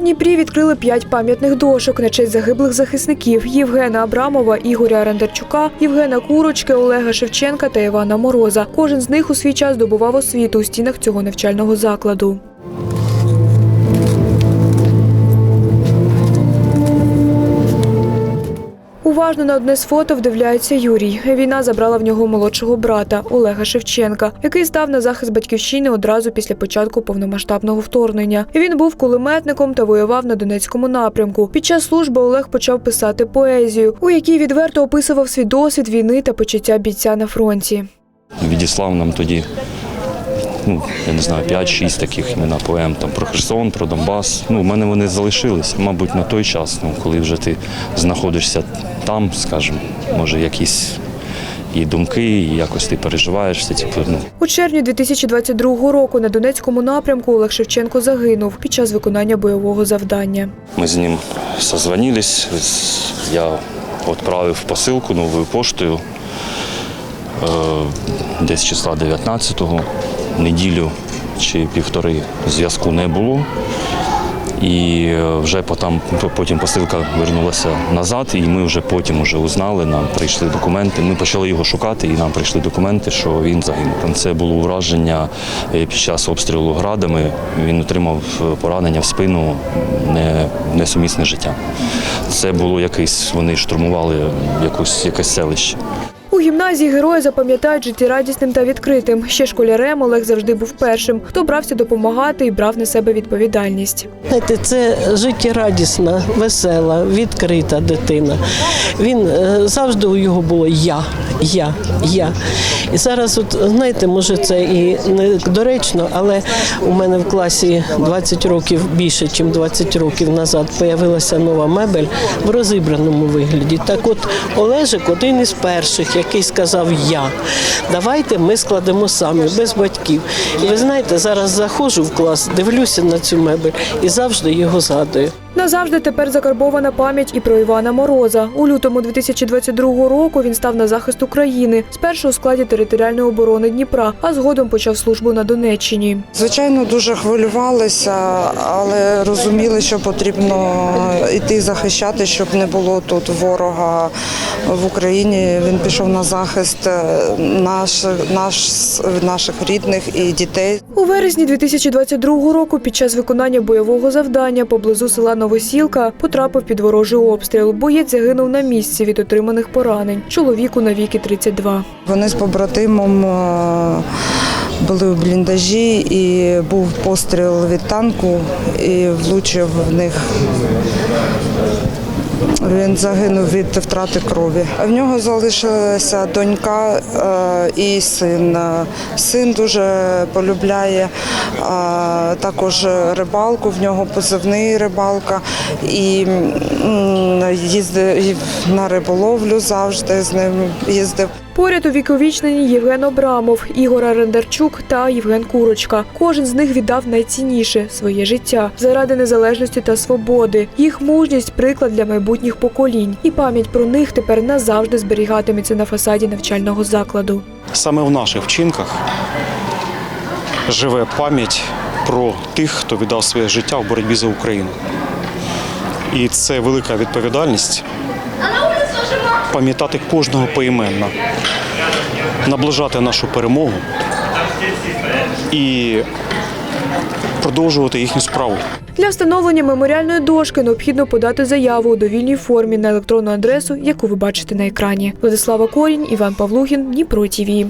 Дніпрі відкрили п'ять пам'ятних дошок на честь загиблих захисників Євгена Абрамова, Ігоря Рендарчука, Євгена Курочки, Олега Шевченка та Івана Мороза. Кожен з них у свій час добував освіту у стінах цього навчального закладу. Уважно на одне з фото вдивляється Юрій. Війна забрала в нього молодшого брата Олега Шевченка, який став на захист батьківщини одразу після початку повномасштабного вторгнення. Він був кулеметником та воював на Донецькому напрямку. Під час служби Олег почав писати поезію, у якій відверто описував свій досвід війни та почуття бійця на фронті. Відіслав нам тоді, ну, я не знаю, 5-6 таких імена поем там про Херсон, про Донбас. Ну, у мене вони залишились, мабуть, на той час, ну, коли вже ти знаходишся там, скажімо, може, якісь і думки, і якось ти переживаєш все ці ну, У червні 2022 року на Донецькому напрямку Олег Шевченко загинув під час виконання бойового завдання. Ми з ним созвонились, я відправив посилку новою поштою е, десь числа 19-го, неділю чи півтори зв'язку не було. І е, вже потім, потім посилка вернулася назад, і ми вже потім вже узнали, нам прийшли документи. Ми почали його шукати, і нам прийшли документи, що він загинув. Це було ураження е, під час обстрілу градами. Він отримав е, поранення в спину не, несумісне життя. Це було якийсь, вони штурмували якусь, якесь селище. У гімназії герої запам'ятають життєрадісним та відкритим. Ще школярем Олег завжди був першим, хто брався допомагати і брав на себе відповідальність. Знаєте, це життєрадісна, весела, відкрита дитина. Він е, завжди у його було я, я, я. І зараз, от знаєте, може це і не доречно, але у мене в класі 20 років більше, ніж 20 років назад появилася нова мебель в розібраному вигляді. Так от Олежик один із перших, який сказав я. Давайте ми складемо самі, без батьків. І ви знаєте, зараз заходжу в клас, дивлюся на цю мебель і завжди його згадую. Назавжди тепер закарбована пам'ять і про Івана Мороза. У лютому 2022 року він став на захист України спершу у складі територіальної оборони Дніпра, а згодом почав службу на Донеччині. Звичайно, дуже хвилювалися, але розуміли, що потрібно йти захищати, щоб не було тут ворога в Україні. Він пішов на захист е, наш, наш, наших рідних і дітей. У вересні 2022 року під час виконання бойового завдання поблизу села Новосілка потрапив під ворожий обстріл. Боєць загинув на місці від отриманих поранень. Чоловіку на віки 32. Вони з побратимом е, були у бліндажі і був постріл від танку і влучив в них. Він загинув від втрати крові. В нього залишилася донька е, і син. Син дуже полюбляє е, також рибалку. В нього позивний рибалка і їздив на риболовлю завжди з ним їздив. Поряд увіковічнені Євген Обрамов, Ігор Арендарчук та Євген Курочка. Кожен з них віддав найцінніше своє життя заради незалежності та свободи. Їх мужність приклад для майбутніх поколінь, і пам'ять про них тепер назавжди зберігатиметься на фасаді навчального закладу. Саме в наших вчинках живе пам'ять про тих, хто віддав своє життя в боротьбі за Україну. І це велика відповідальність пам'ятати кожного поіменно, наближати нашу перемогу і продовжувати їхню справу. Для встановлення меморіальної дошки необхідно подати заяву у довільній формі на електронну адресу, яку ви бачите на екрані. Владислава Корінь, Іван Павлугін, Дніпро ТІВІ.